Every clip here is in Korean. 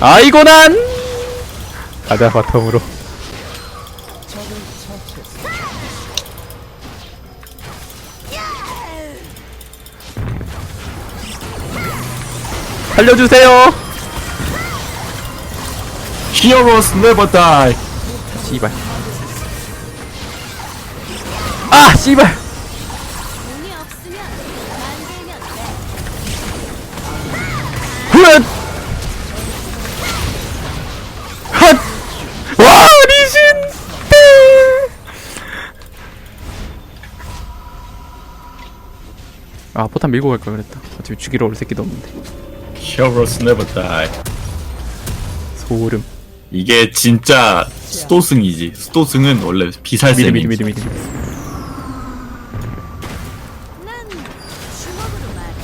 아이고 난! 가자 바텀으로. 살려주세요. Heroes never die. 씨발. 아 씨발. 돼. 아 포탄 밀고 갈 걸 그랬다 어차피 죽이러 올 새끼도 없는데 Heroes never die. 소름 이게 진짜 수도승이지. 수도승은 원래. 미리 미리 미리 난 주먹으로 말해.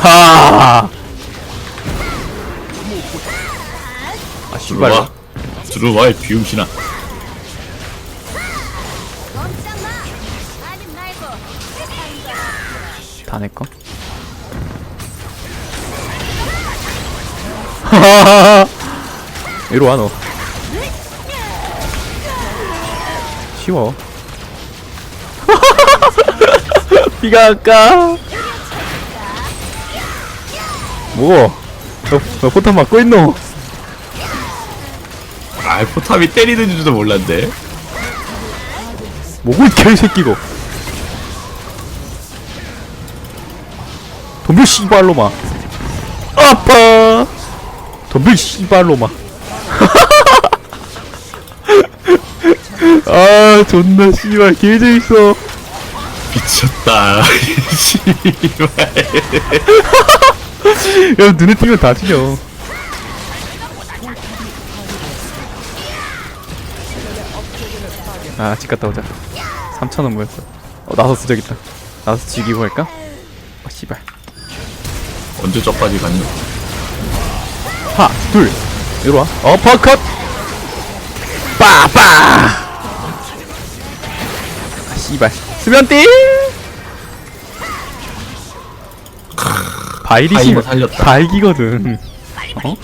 하! 아 씨발 들어와. 들어와, 이 비움신아. 다 내꺼 하하하 이리 와 너 쉬워 비가 아까 뭐? 너, 너 포탄 맞고 있노? 아, 포탑이 때리는 줄도 몰랐네. 뭐고 이 개새끼고 덤벼 씨발로마 아파 덤벼 씨발로마 아 존나 씨발 개재밌어 미쳤다. 씨발. 야 눈에 띄면 다 죽여 아 집 갔다 오자. 3천원 모였어. 어 나서스 저기 있다. 나서스 죽이고 갈까? 아 씨발. 언제 저까지 갔냐? 하나 둘. 이리 와. 어퍼컷! 빠빠! 아 씨발. 수면띠! 바이리시 타이머 살렸다. 발기거든. 어?